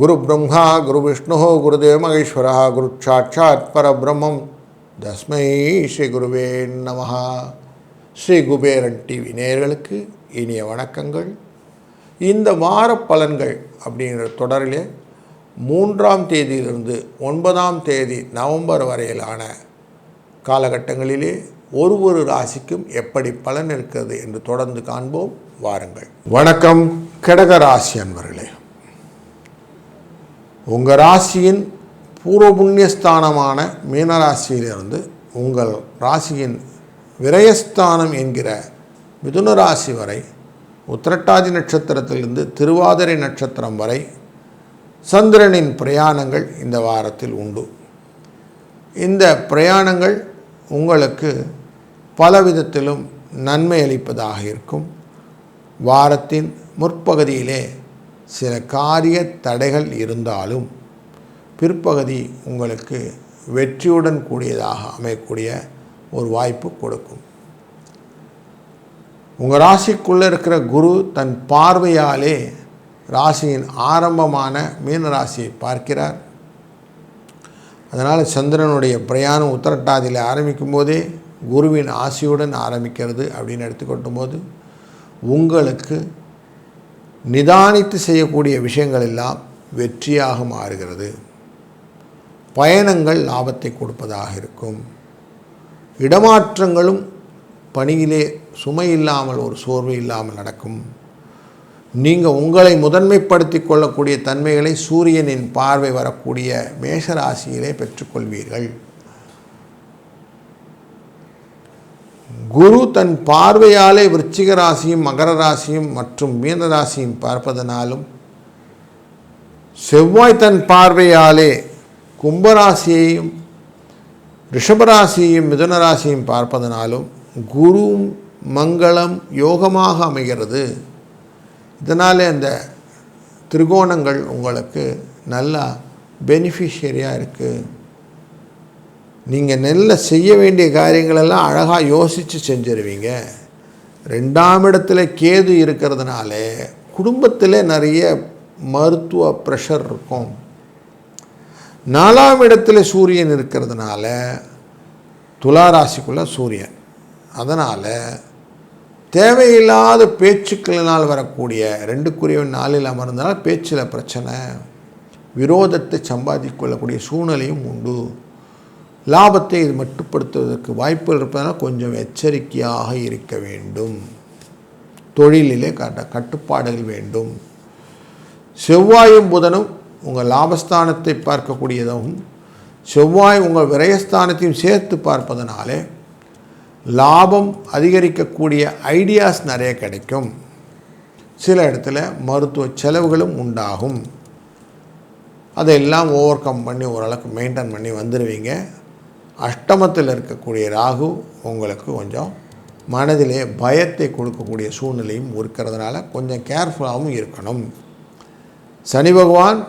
குரு பிரம்மா குரு விஷ்ணு குருதேவ மகேஸ்வரா குரு சாட்சாத் பரபிரம்மம். தஸ்மை ஸ்ரீ குருவே நமஹா ஸ்ரீ குபேரன் டிவி நேயர்களுக்கு இனிய வணக்கங்கள். இந்த வார பலன்கள் அப்படிங்கிற தொடரிலே மூன்றாம் தேதியிலிருந்து ஒன்பதாம் தேதி நவம்பர் வரையிலான காலகட்டங்களிலே ஒரு ஒரு ராசிக்கும் எப்படி பலன் இருக்கிறது என்று தொடர்ந்து காண்போம். வாருங்கள். வணக்கம். கடக ராசி அன்பர்களே. உங்கள் ராசியின் பூர்வ புண்ணியஸ்தானமான மீனராசியிலிருந்து உங்கள் ராசியின் விரயஸ்தானம் என்கிற மிதுன ராசி வரை உத்திரட்டாதி நட்சத்திரத்திலிருந்து திருவாதிரை நட்சத்திரம் வரை சந்திரனின் பிரயாணங்கள் இந்த வாரத்தில் உண்டு. இந்த பிரயாணங்கள் உங்களுக்கு பல விதத்திலும் நன்மை அளிப்பதாக இருக்கும். வாரத்தின் முற்பகுதியிலே சில காரிய தடைகள் இருந்தாலும் பிற்பகுதி உங்களுக்கு வெற்றியுடன் கூடியதாக அமையக்கூடிய ஒரு வாய்ப்பு கொடுக்கும். உங்கள் ராசிக்குள்ளே இருக்கிற குரு தன் பார்வையாலே ராசியின் ஆரம்பமான மீன ராசியை பார்க்கிறார். அதனால் சந்திரனுடைய பிரயாணம் உத்தரட்டாதியில் ஆரம்பிக்கும் போதே குருவின் ஆசையுடன் ஆரம்பிக்கிறது அப்படின்னு எடுத்துக்கொட்டும் போது உங்களுக்கு நிதானித்து செய்யக்கூடிய விஷயங்கள் எல்லாம் வெற்றியாக மாறுகிறது. பயணங்கள் லாபத்தை கொடுப்பதாக இருக்கும். இடமாற்றங்களும் பணியிலே சுமை இல்லாமல் ஒரு சோர்வு இல்லாமல் நடக்கும். நீங்கள் உங்களை முதன்மைப்படுத்தி கொள்ளக்கூடிய தன்மைகளை சூரியனின் பார்வை வரக்கூடிய மேஷராசியிலே பெற்றுக்கொள்வீர்கள். குரு தன் பார்வையாலே விருச்சிக ராசியும் மகர ராசியும் மற்றும் மீன ராசியும் பார்ப்பதனாலும் செவ்வாய் தன் பார்வையாலே கும்பராசியையும் ரிஷபராசியையும் மிதுன ராசியையும் பார்ப்பதனாலும் குரு மங்களம் யோகமாக அமைகிறது. இதனாலே அந்த திரிகோணங்கள் உங்களுக்கு நல்லா பெனிஃபிஷியரியாக இருக்குது நீங்கள் நெல்ல செய்ய வேண்டிய காரியங்களெல்லாம் அழகாக யோசித்து செஞ்சிருவீங்க. ரெண்டாம் இடத்துல கேது இருக்கிறதுனாலே குடும்பத்தில் நிறைய மருத்துவ ப்ரெஷர் இருக்கும். நாலாம் இடத்துல சூரியன் இருக்கிறதுனால துளாராசிக்குள்ளே சூரியன். அதனால் தேவையில்லாத பேச்சுக்களினால் வரக்கூடிய ரெண்டுக்குரியவன் நாளில் அமர்ந்தனால் பேச்சில் பிரச்சனை விரோதத்தை சம்பாதிக்கொள்ளக்கூடிய சூழ்நிலையும் உண்டு. லாபத்தை இது மட்டுப்படுத்துவதற்கு வாய்ப்புகள் இருப்பதனால் கொஞ்சம் எச்சரிக்கையாக இருக்க வேண்டும். தொழிலிலே கட்ட கட்டுப்பாடுகள் வேண்டும். செவ்வாயும் புதனும் உங்கள் லாபஸ்தானத்தை பார்க்கக்கூடியதாகவும் செவ்வாய் உங்கள் விரயஸ்தானத்தையும் சேர்த்து பார்ப்பதனாலே லாபம் அதிகரிக்கக்கூடிய ஐடியாஸ் நிறைய கிடைக்கும். சில இடத்துல மருத்துவ செலவுகளும் உண்டாகும். அதையெல்லாம் ஓவர் கம் பண்ணி ஓரளவுக்கு மெயின்டைன் பண்ணி வந்துடுவீங்க அஷ்டமத்தில் இருக்கக்கூடிய ராகு உங்களுக்கு கொஞ்சம் மனதிலே பயத்தை கொடுக்கக்கூடிய சூழ்நிலையும் இருக்கிறதுனால கொஞ்சம் கேர்ஃபுல்லாகவும் இருக்கணும். சனி பகவான்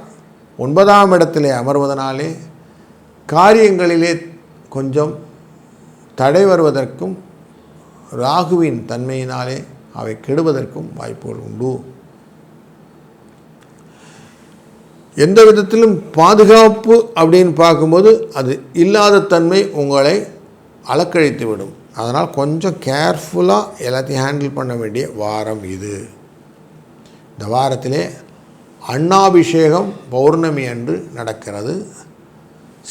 ஒன்பதாம் இடத்திலே அமர்வதனாலே காரியங்களிலே கொஞ்சம் தடை வருவதற்கும் ராகுவின் தன்மையினாலே அவை கெடுவதற்கும் வாய்ப்புகள் உண்டு. எந்த விதத்திலும் பாதுகாப்பு அப்படின்னு பார்க்கும்போது அது இல்லாத தன்மை உங்களை அலக்கழித்து விடும் அதனால் கொஞ்சம் கேர்ஃபுல்லாக எல்லாத்தையும் ஹேண்டில் பண்ண வேண்டிய வாரம் இது. இந்த வாரத்திலே அண்ணாபிஷேகம் பௌர்ணமி அன்று நடக்கிறது.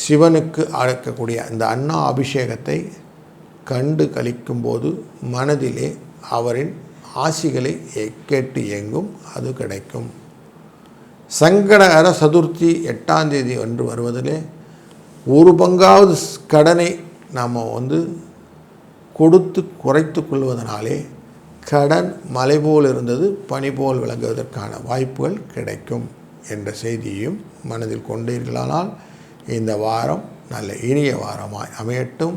சிவனுக்கு அழைக்கக்கூடிய அந்த அண்ணா அபிஷேகத்தை கண்டு கழிக்கும்போது மனதிலே அவரின் ஆசிகளை கேட்டு இயங்கும் அது கிடைக்கும். சங்கடகர சதுர்த்தி எட்டாம் தேதி அன்று வருவதிலே ஒரு பங்காவது கடனை நாம் வந்து கொடுத்து குறைத்து கொள்வதனாலே கடன் மலை போல் இருந்தது பனி போல் விளங்குவதற்கான வாய்ப்புகள் கிடைக்கும் என்ற செய்தியையும் மனதில் கொண்டீர்களானால் இந்த வாரம் நல்ல இனிய வாரமாய் அமையட்டும்.